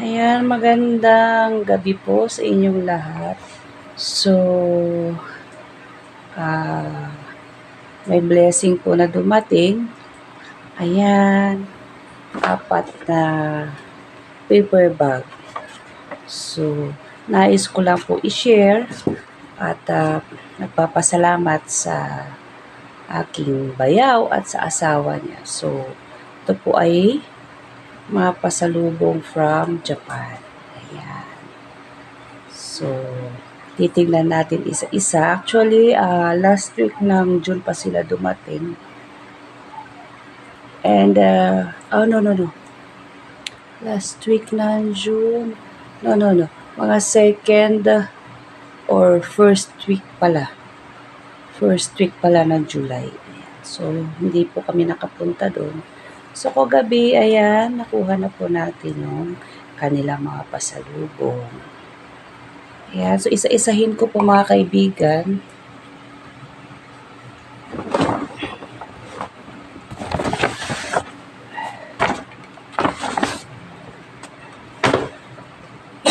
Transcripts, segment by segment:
Ayan, magandang gabi po sa inyong lahat. So, ah, may blessing po na dumating. Ayan, apat na paper bag. So, nais ko lang po i-share at ah, nagpapasalamat sa aking bayaw at sa asawa niya. So, ito po ay mga pasalubong from Japan. Ayan. So, titignan natin isa-isa. Actually, ah, last week ng June pa sila dumating. And, uh, oh, no, no, no. Last week ng June. No, no, no. Mga second or first week pala. First week pala ng July. So, hindi po kami nakapunta doon. So, kagabi, ayan, nakuha na po natin yung kanilang mga pasalubong. Ayan, so isa-isahin ko po mga kaibigan.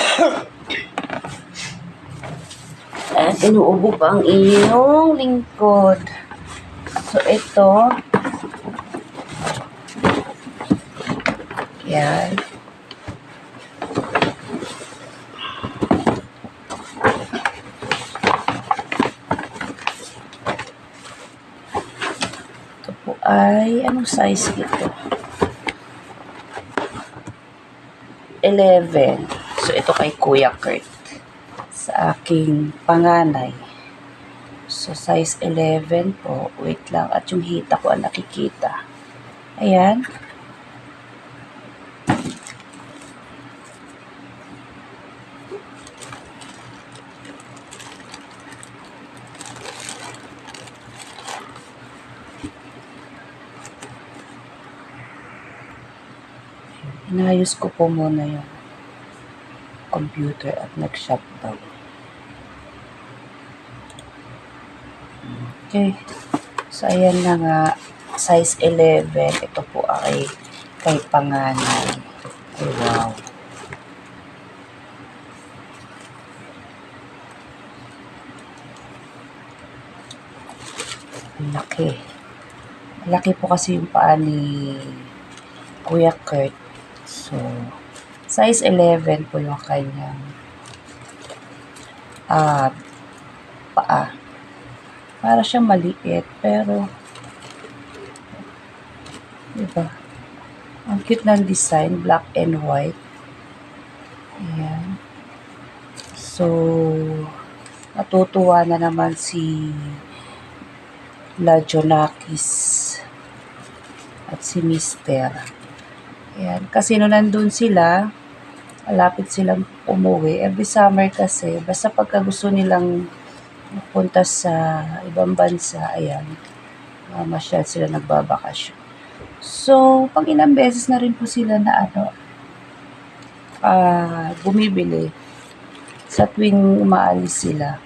At inuubo pa ang inyong lingkod. So, ito, Yan. Ito po ay, anong size ito? 11. So, ito kay Kuya Kurt. Sa aking panganay. So, size 11 po. Wait lang. At yung hita ko ang nakikita. Ayan. Inayos ko po muna yung computer at nag-shutdown. Okay. So, ayan na nga. Size 11. Ito po ay kay panganay. Ay, wow. Laki. Laki po kasi yung paa ni Kuya Kurt. So, size 11 po yung kanyang ah paa. Para siyang maliit, pero diba? Ang cute ng design, black and white. Ayan. So, natutuwa na naman si Lajonakis at si Mister. Ayan. Kasi nung nandun sila, malapit silang umuwi. Every summer kasi, basta pagka gusto nilang punta sa ibang bansa, ayan, masyal sila nagbabakasyon. So, pag ilang beses na rin po sila na ano, ah, bumibili sa tuwing umaalis sila.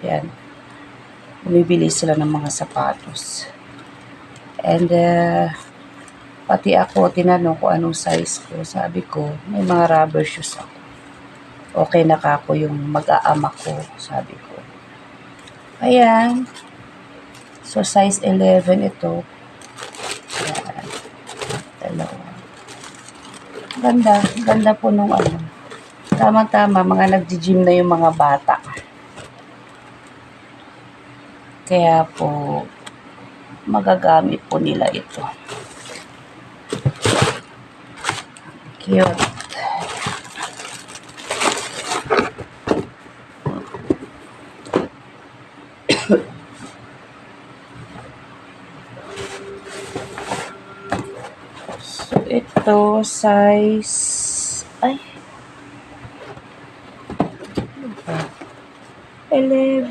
Ayan. Bumibili sila ng mga sapatos. And, uh, pati ako, tinanong ko anong size ko. Sabi ko, may mga rubber shoes ako. Okay na ka ako yung mag-aama ko, sabi ko. Ayan. So, size 11 ito. Ayan. Dalawa. Ganda. Ganda po nung ano. Tama-tama, mga nagji-gym na yung mga bata. Kaya po, magagamit po nila ito. Cute. So, ito, size... Ay. Ano ba? 11.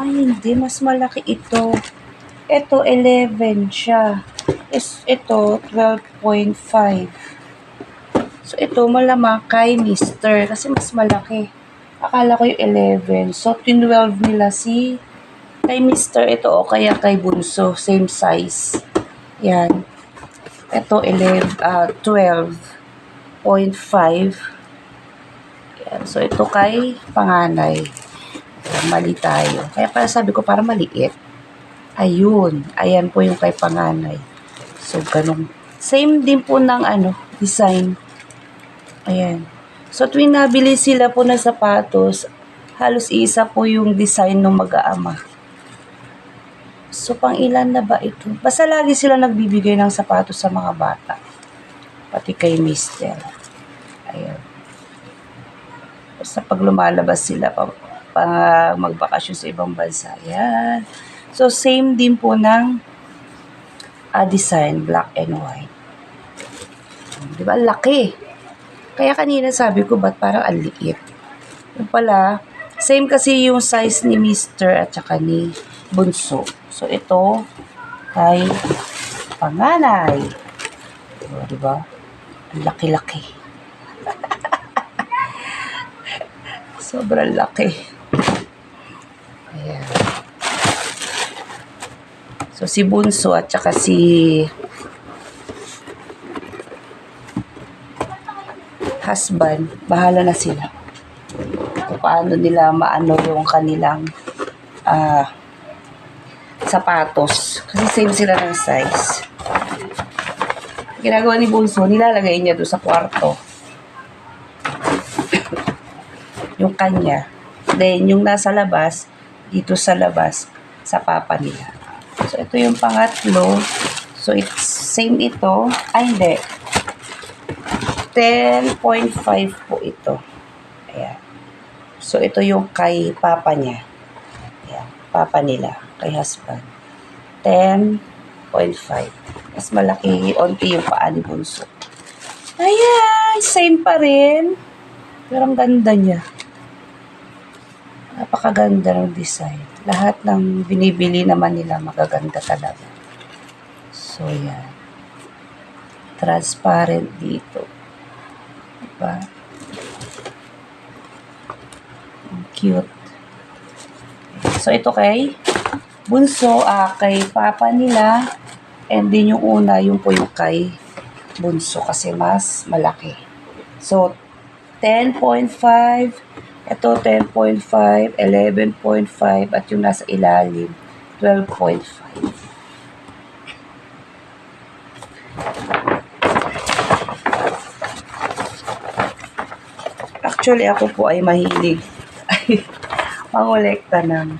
Ay, hindi. Mas malaki ito. Ito, 11 siya. Is, ito, 12.5. So, ito, malamang kay Mister. Kasi mas malaki. Akala ko yung 11. So, 12 nila si kay Mister ito o kaya kay Bunso. Same size. Yan. Ito, 11, ah 12. Yan. So, ito kay panganay. Mali tayo. Kaya para sabi ko, para maliit. Ayun. Ayan po yung kay panganay. So, ganun. Same din po ng ano, design. Ayan. So, tuwing nabili sila po ng sapatos, halos isa po yung design ng mag-aama. So, pang ilan na ba ito? Basta lagi sila nagbibigay ng sapatos sa mga bata. Pati kay Mister. Ayan. Basta pag lumalabas sila pa, pa magbakasyon sa ibang bansa. Ayan. So, same din po ng ah, design, black and white. Di ba? Laki. Kaya kanina sabi ko, ba't parang ang liit? Yung pala, same kasi yung size ni Mr. at saka ni Bunso. So, ito kay panganay. O, di ba? Laki-laki. Sobrang laki. Ayan. So, si Bunso at saka si husband, bahala na sila. Kung paano nila maano yung kanilang ah sapatos. Kasi same sila ng size. Ginagawa ni Bunso, nilalagay niya doon sa kwarto. yung kanya. Then, yung nasa labas, dito sa labas, sa papa nila. So, ito yung pangatlo. So, it's same ito. Ay, hindi. 10.5 po ito. Ayan. So, ito yung kay papa niya. Ayan. Papa nila. Kay husband. 10.5. Mas malaki, onti yung paa ni Bunso. Ayan. Same pa rin. Pero ang ganda niya. Napakaganda ng design. Lahat ng binibili naman nila magaganda talaga. So, yan. Transparent dito. Diba? Cute. So, ito kay Bunso, ah, kay Papa nila. And din yung una, yung po yung kay Bunso kasi mas malaki. So, 10.5, ito 10.5, 11.5, at yung nasa ilalim, 12.5. Actually, ako po ay mahilig ay mangolekta ng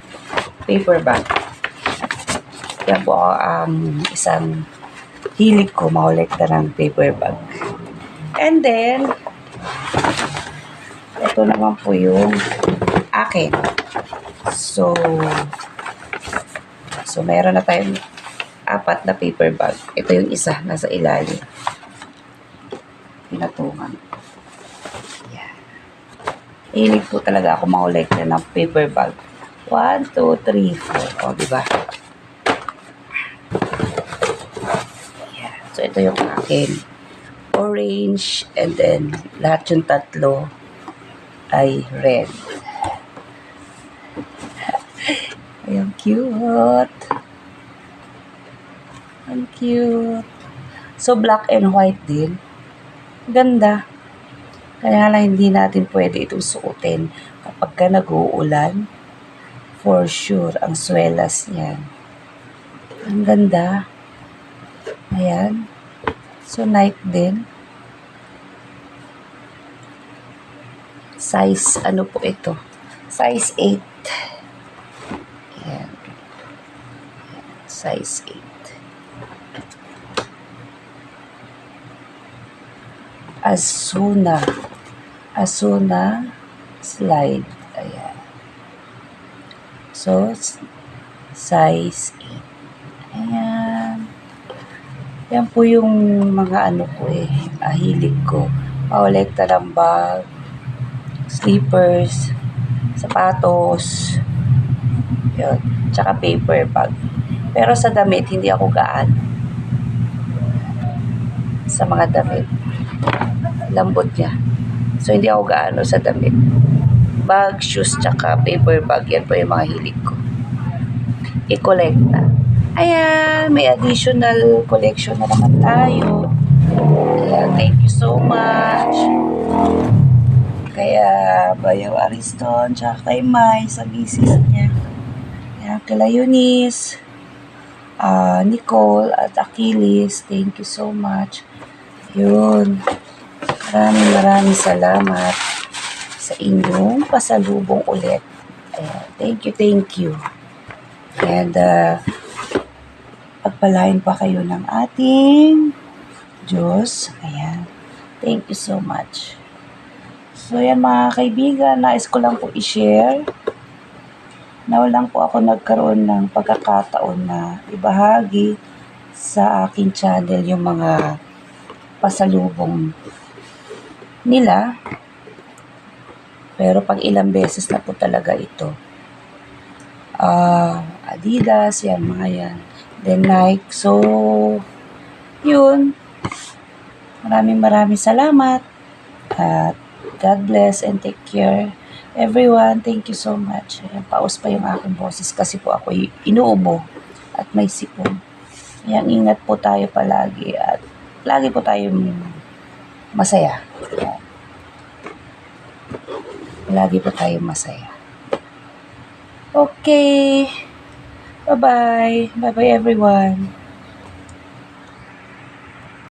paper bag. Yan po ang isang hilig ko, mangolekta ng paper bag. And then, ito naman po yung akin. So, so meron na tayong apat na paper bag. Ito yung isa, nasa ilalim. Pinatungan. Yan. Hilig po talaga ako makolekta ng paper bag. 1, 2, 3, 4. O, diba? So, ito yung akin. Orange, and then, lahat yung tatlo ay red. Ay, ang cute. Ang cute. So, black and white din. Ganda. Kaya lang hindi natin pwede itong suotin kapag ka nag-uulan. For sure, ang swelas niyan. Ang ganda. Ayan. So, night din. Size, ano po ito? Size 8. Ayan. Size 8. Asuna. Asuna slide. Ayan. So, size 8. Ayan. Yan po yung mga ano ko eh, ah, hilig ko. Maolekta ng bag, slippers, sapatos, yun, tsaka paper bag. Pero sa damit, hindi ako gaan. Sa mga damit. Lambot niya. So, hindi ako gaano sa damit. Bag, shoes, tsaka paper bag. Yan po yung mga hilig ko. I-collect na. Ayan, may additional collection na naman tayo. Ayan, thank you so much. Bayaw Ariston, tsaka kay Mai sa misis niya. Yan, kila Eunice, ah, Nicole at Achilles, thank you so much. Yun. Maraming maraming salamat sa inyong pasalubong ulit. Ayan, thank you, thank you. And uh, pagpalain pa kayo ng ating Diyos. Ayan. Thank you so much. So yan mga kaibigan, nais ko lang po i-share na walang po ako nagkaroon ng pagkakataon na ibahagi sa aking channel yung mga pasalubong nila. Pero pag ilang beses na po talaga ito. Ah, Adidas, yan, mga yan. Then Nike. So, yun. Maraming maraming salamat. At God bless and take care. Everyone, thank you so much. Ayan, paus pa yung aking boses kasi po ako inuubo at may sipon. Ayan, ingat po tayo palagi at lagi po tayong masaya. Ayan. Lagi po tayong masaya. Okay. Bye-bye. Bye-bye everyone.